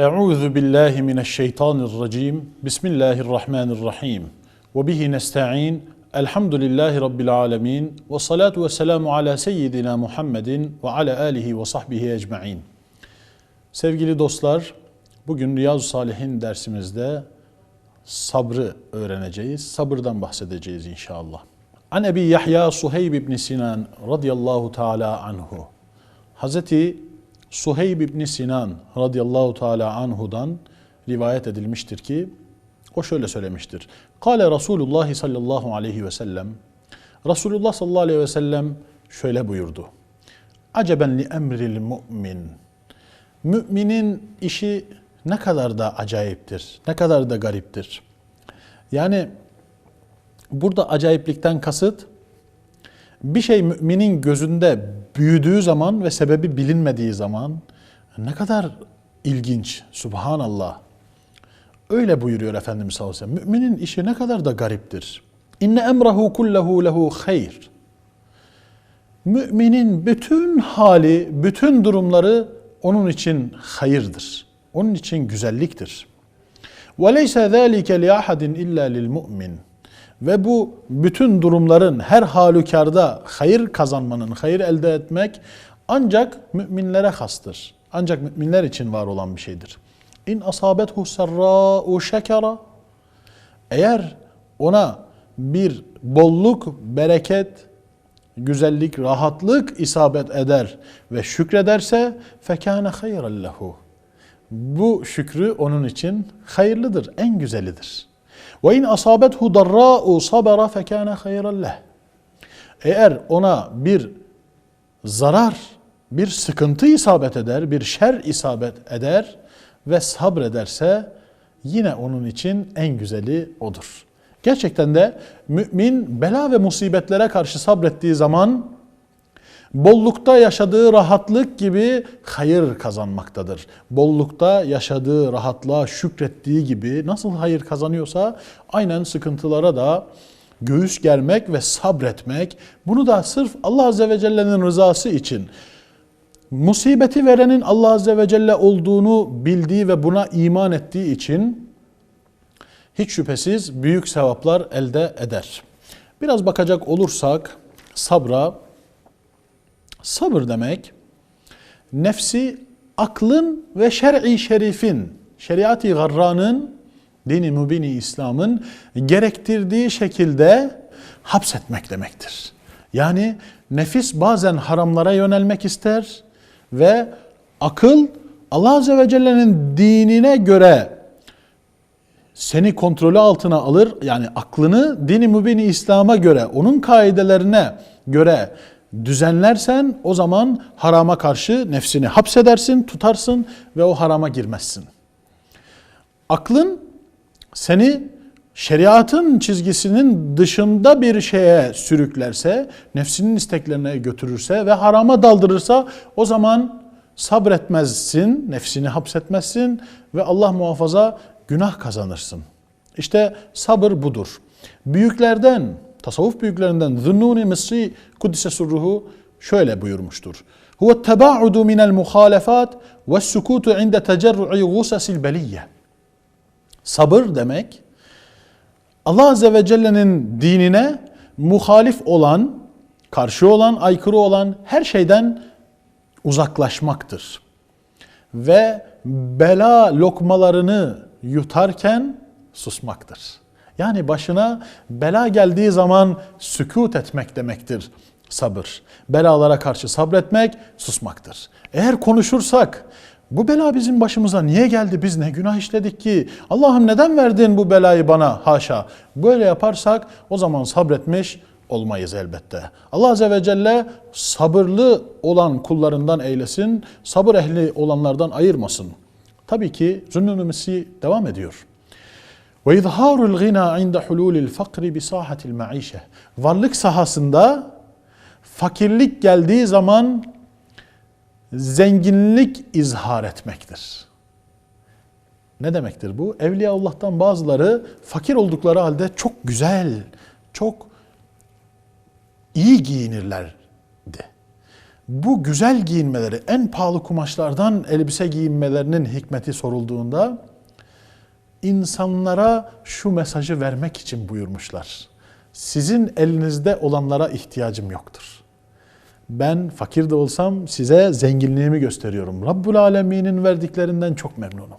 أعوذ بالله من الشيطان الرجيم. بسم الله الرحمن الرحيم. وبه نستعين Elhamdülillahi rabbil alamin. Ve salatu ve selamu ala seyyidina Muhammedin ve ala alihi ve sahbihi ecmaîn. Sevgili dostlar, bugün Riyazu Salihin dersimizde sabrı öğreneceğiz. Sabırdan bahsedeceğiz inşallah. An Ebi Yahya Suheyb ibn Sinan radıyallahu teala anhu. Hazreti Suheyb ibn Sinan radıyallahu teala anhudan rivayet edilmiştir ki o şöyle söylemiştir. Kale Resulullah sallallahu aleyhi ve sellem Resulullah sallallahu aleyhi ve sellem şöyle buyurdu. Aceben li emril mu'min. Müminin işi ne kadar da acayiptir, ne kadar da gariptir. Yani burada acayiplikten kasıt bir şey müminin gözünde büyüdüğü zaman ve sebebi bilinmediği zaman ne kadar ilginç, subhanallah. Öyle buyuruyor Efendimiz sallallahu aleyhi ve sellem. Müminin işi ne kadar da gariptir. İnne emrahu kullehu lehu hayr. Müminin bütün hali, bütün durumları onun için hayırdır. Onun için güzelliktir. وَلَيْسَ ذَٰلِكَ لِيَحَدٍ اِلَّا لِلْمُؤْمِنِ ve bu bütün durumların her halükarda hayır kazanmanın, hayır elde etmek ancak müminlere hastır. Ancak müminler için var olan bir şeydir. İn asabethu serra'u şekera eğer ona bir bolluk, bereket, güzellik, rahatlık isabet eder ve şükrederse fekâne hayran lehu. Bu şükrü onun için hayırlıdır, en güzelidir. Ve in asabethu darra'u sabara fekâne hayran leh. Eğer ona bir zarar, bir sıkıntı isabet eder, bir şer isabet eder ve sabrederse yine onun için en güzeli odur. Gerçekten de mümin bela ve musibetlere karşı sabrettiği zaman bollukta yaşadığı rahatlık gibi hayır kazanmaktadır. Bollukta yaşadığı rahatlığa şükrettiği gibi nasıl hayır kazanıyorsa aynen sıkıntılara da göğüs germek ve sabretmek bunu da sırf Allah Azze ve Celle'nin rızası için musibeti verenin Allah Azze ve Celle olduğunu bildiği ve buna iman ettiği için hiç şüphesiz büyük sevaplar elde eder. Biraz bakacak olursak sabra Sabır demek nefsi aklın ve şer'i şerifin, şeriat-ı garranın, dini mübini İslam'ın gerektirdiği şekilde hapsetmek demektir. Yani nefis bazen haramlara yönelmek ister ve akıl Allah Azze ve Celle'nin dinine göre seni kontrolü altına alır. Yani aklını dini mübini İslam'a göre, onun kaidelerine göre düzenlersen o zaman harama karşı nefsini hapsedersin, tutarsın ve o harama girmezsin. Aklın seni şeriatın çizgisinin dışında bir şeye sürüklerse, nefsinin isteklerine götürürse ve harama daldırırsa o zaman sabretmezsin, nefsini hapsetmezsin ve Allah muhafaza günah kazanırsın. İşte sabır budur. Büyüklerden, tasavvuf büyüklerinden Zünnuni Mısri Kuddise Surruhu şöyle buyurmuştur. Huve teba'udu minel muhalefat ve sukutu inde tecerru'i gusasil beliyye. Sabır demek Allah Azze ve Celle'nin dinine muhalif olan, karşı olan, aykırı olan her şeyden uzaklaşmaktır. Ve bela lokmalarını yutarken susmaktır. Yani başına bela geldiği zaman sükut etmek demektir sabır. Belalara karşı sabretmek susmaktır. Eğer konuşursak bu bela bizim başımıza niye geldi? Biz ne günah işledik ki? Allah'ım neden verdin bu belayı bana? Haşa. Böyle yaparsak o zaman sabretmiş olmayız elbette. Allah Azze ve Celle sabırlı olan kullarından eylesin, sabır ehli olanlardan ayırmasın. Tabii ki Zünnün devam ediyor. Ve izharul gina inde hululil fakri bi sahatil maişe. Varlık sahasında fakirlik geldiği zaman zenginlik izhar etmektir. Ne demektir bu? Evliya Allah'tan bazıları fakir oldukları halde çok güzel, çok iyi giyinirlerdi. Bu güzel giyinmeleri, en pahalı kumaşlardan elbise giyinmelerinin hikmeti sorulduğunda insanlara şu mesajı vermek için buyurmuşlar. Sizin elinizde olanlara ihtiyacım yoktur. Ben fakir de olsam size zenginliğimi gösteriyorum. Rabbul Alemin'in verdiklerinden çok memnunum.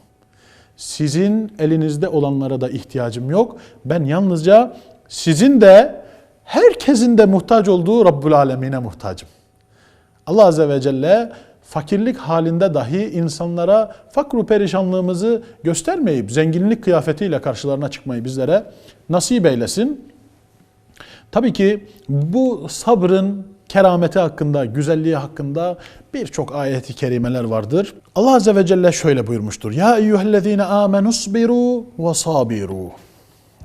Sizin elinizde olanlara da ihtiyacım yok. Ben yalnızca sizin de herkesin de muhtaç olduğu Rabbul Alemin'e muhtacım. Allah Azze ve Celle fakirlik halinde dahi insanlara fakru perişanlığımızı göstermeyip zenginlik kıyafetiyle karşılarına çıkmayı bizlere nasip eylesin. Tabii ki bu sabrın kerameti hakkında, güzelliği hakkında birçok ayeti kerimeler vardır. Allah Azze ve Celle şöyle buyurmuştur. Ya eyyühellezine amenusbiru ve sabiru.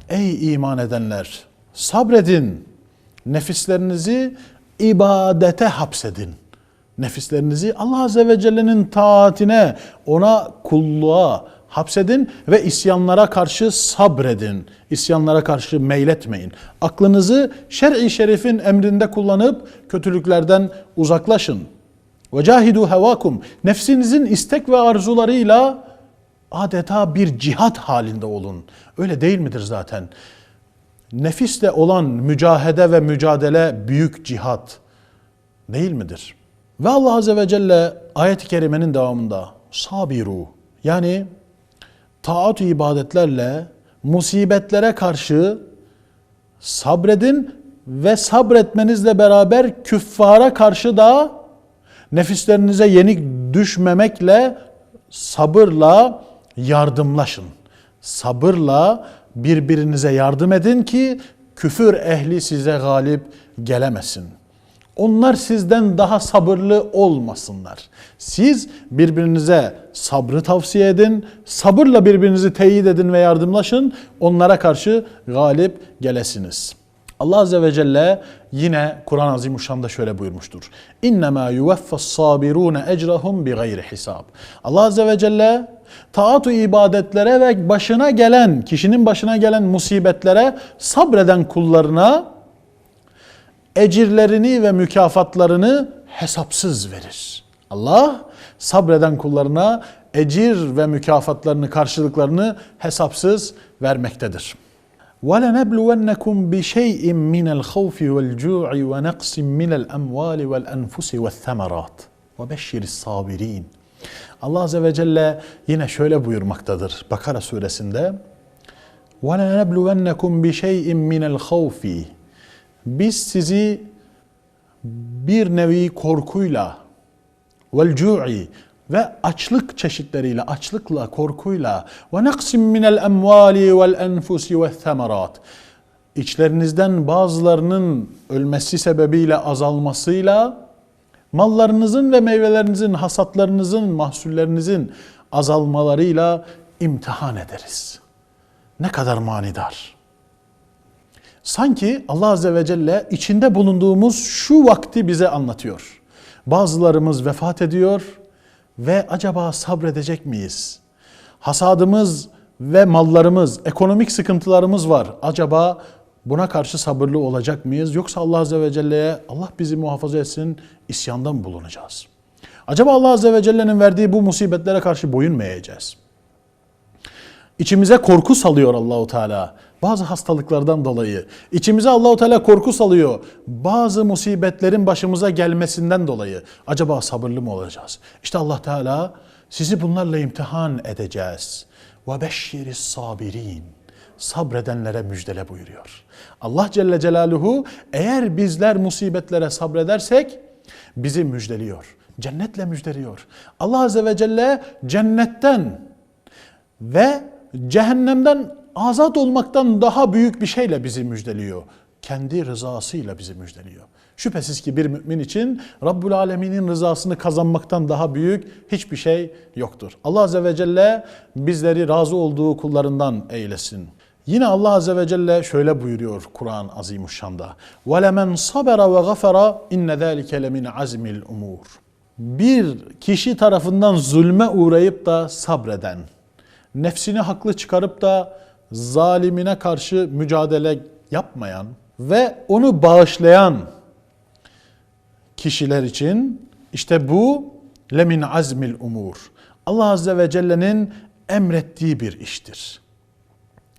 Ey iman edenler! Sabredin. Nefislerinizi ibadete hapsedin. Nefislerinizi Allah Azze ve Celle'nin taatine, ona kulluğa hapsedin ve isyanlara karşı sabredin. İsyanlara karşı meyletmeyin. Aklınızı şer'i şerifin emrinde kullanıp kötülüklerden uzaklaşın. Ve cahidu hevakum. Nefsinizin istek ve arzularıyla adeta bir cihat halinde olun. Öyle değil midir zaten? Nefisle olan mücahede ve mücadele büyük cihat değil midir? Ve Allah Azze ve Celle ayet-i kerimenin devamında sabiru yani taat ibadetlerle musibetlere karşı sabredin ve sabretmenizle beraber küffara karşı da nefislerinize yenik düşmemekle sabırla yardımlaşın. Sabırla birbirinize yardım edin ki küfür ehli size galip gelemesin. Onlar sizden daha sabırlı olmasınlar. Siz birbirinize sabrı tavsiye edin, sabırla birbirinizi teyit edin ve yardımlaşın. Onlara karşı galip gelesiniz. Allah Azze ve Celle yine Kur'an-ı Azimuşşan'da şöyle buyurmuştur. İnnemâ yuvaffas sabirûne ecrahum bi gayri hisab. Allah Azze ve Celle taatu ibadetlere ve başına gelen, kişinin başına gelen musibetlere sabreden kullarına ecirlerini ve mükafatlarını hesapsız verir. Allah sabreden kullarına ecir ve mükafatlarını, karşılıklarını hesapsız vermektedir. وَلَنَبْلُوَنَّكُمْ بِشَيْءٍ مِنَ الْخَوْفِ وَالْجُوعِ وَنَقْصٍ مِنَ الْأَمْوَالِ وَالْأَنْفُسِ وَالثَّمَرَاتِ وَبَشِّرِ الصَّابِرِينَ Allah Azze ve Celle yine şöyle buyurmaktadır Bakara suresinde وَلَنَبْلُوَنَّكُمْ بِشَيْءٍ مِنَ الْخَوْفِ biz sizi bir nevi korkuyla vel ve açlık çeşitleriyle, açlıkla, korkuyla ve naqsim minel emvali vel enfusi ve themarat içlerinizden bazılarının ölmesi sebebiyle azalmasıyla mallarınızın ve meyvelerinizin, hasatlarınızın, mahsullerinizin azalmalarıyla imtihan ederiz. Ne kadar manidar. Sanki Allah Azze ve Celle içinde bulunduğumuz şu vakti bize anlatıyor. Bazılarımız vefat ediyor ve acaba sabredecek miyiz? Hasadımız ve mallarımız, ekonomik sıkıntılarımız var. Acaba buna karşı sabırlı olacak mıyız? Yoksa Allah Azze ve Celle'ye Allah bizi muhafaza etsin isyandan mı bulunacağız? Acaba Allah Azze ve Celle'nin verdiği bu musibetlere karşı boyun mu eğeceğiz? İçimize korku salıyor Allahu Teala. Bazı hastalıklardan dolayı içimize Allahu Teala korku salıyor. Bazı musibetlerin başımıza gelmesinden dolayı acaba sabırlı mı olacağız? İşte Allah Teala sizi bunlarla imtihan edeceğiz. Ve beşşiris sabirin. Sabredenlere müjdele buyuruyor. Allah Celle Celaluhu eğer bizler musibetlere sabredersek bizi müjdeliyor. Cennetle müjdeliyor. Allah Azze ve Celle cennetten ve cehennemden azat olmaktan daha büyük bir şeyle bizi müjdeliyor. Kendi rızasıyla bizi müjdeliyor. Şüphesiz ki bir mümin için Rabbul Alemin'in rızasını kazanmaktan daha büyük hiçbir şey yoktur. Allah Azze ve Celle bizleri razı olduğu kullarından eylesin. Yine Allah Azze ve Celle şöyle buyuruyor Kur'an Azimuşşan'da. وَلَمَنْ صَبَرَ وَغَفَرَ اِنَّ ذَٰلِكَ لَمِنْ عَزْمِ الْاُمُورِ Bir kişi tarafından zulme uğrayıp da sabreden, nefsini haklı çıkarıp da zalimine karşı mücadele yapmayan ve onu bağışlayan kişiler için işte bu lemin azmil umur. Allah Azze ve Celle'nin emrettiği bir iştir.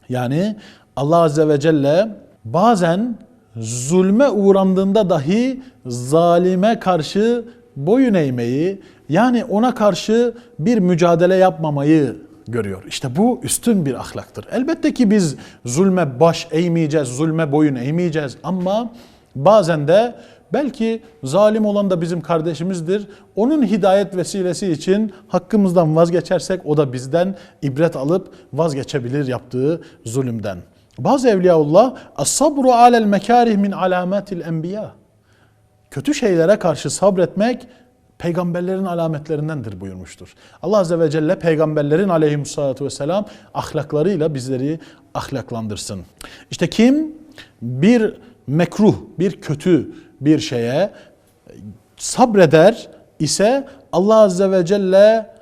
Yani Allah Azze ve Celle bazen zulme uğrandığında dahi zalime karşı boyun eğmeyi yani ona karşı bir mücadele yapmamayı görüyor. İşte bu üstün bir ahlaktır. Elbette ki biz zulme baş eğmeyeceğiz, zulme boyun eğmeyeceğiz ama bazen de belki zalim olan da bizim kardeşimizdir. Onun hidayet vesilesi için hakkımızdan vazgeçersek o da bizden ibret alıp vazgeçebilir yaptığı zulümden. Bazı evliyaullah as-sabru alel mekarih min alamatil enbiya. Kötü şeylere karşı sabretmek peygamberlerin alametlerindendir buyurmuştur. Allah Azze ve Celle peygamberlerin aleyhissalatu vesselam ahlaklarıyla bizleri ahlaklandırsın. İşte kim bir mekruh, bir kötü bir şeye sabreder ise Allah Azze ve Celle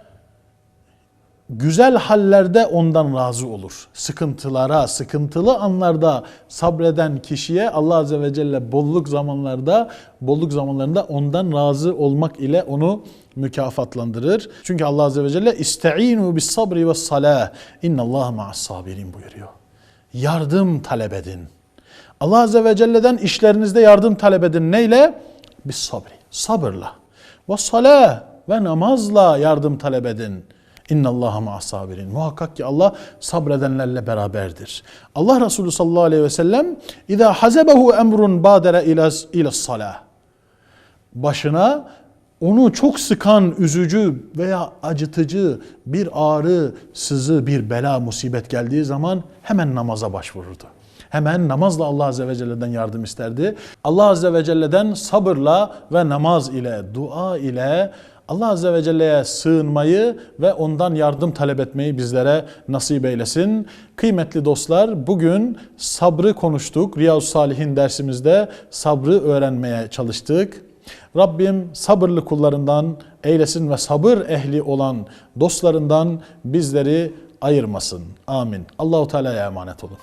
güzel hallerde ondan razı olur. Sıkıntılara, sıkıntılı anlarda sabreden kişiye Allah Azze ve Celle bolluk zamanlarda, bolluk zamanlarında ondan razı olmak ile onu mükafatlandırır. Çünkü Allah Azze ve Celle iste'inu bis sabri ve salah. İnnallâhe ma'as sabirin buyuruyor. Yardım talep edin. Allah Azze ve Celle'den işlerinizde yardım talep edin. Neyle? Bis sabri. Sabırla. Ve salah ve namazla yardım talep edin. İnna Allaha ma'as sabirin. Muhakkak ki Allah sabredenlerle beraberdir. Allah Resulü sallallahu aleyhi ve sellem İza hazebehu emrun badere ila ila salah. Başına onu çok sıkan, üzücü veya acıtıcı bir ağrı, sızı, bir bela, musibet geldiği zaman hemen namaza başvururdu. Hemen namazla Allah Azze ve Celle'den yardım isterdi. Allah Azze ve Celle'den sabırla ve namaz ile, dua ile Allah Azze ve Celle'ye sığınmayı ve ondan yardım talep etmeyi bizlere nasip eylesin. Kıymetli dostlar bugün sabrı konuştuk. Riyazu Salihin dersimizde sabrı öğrenmeye çalıştık. Rabbim sabırlı kullarından eylesin ve sabır ehli olan dostlarından bizleri ayırmasın. Amin. Allahu Teala'ya emanet olun.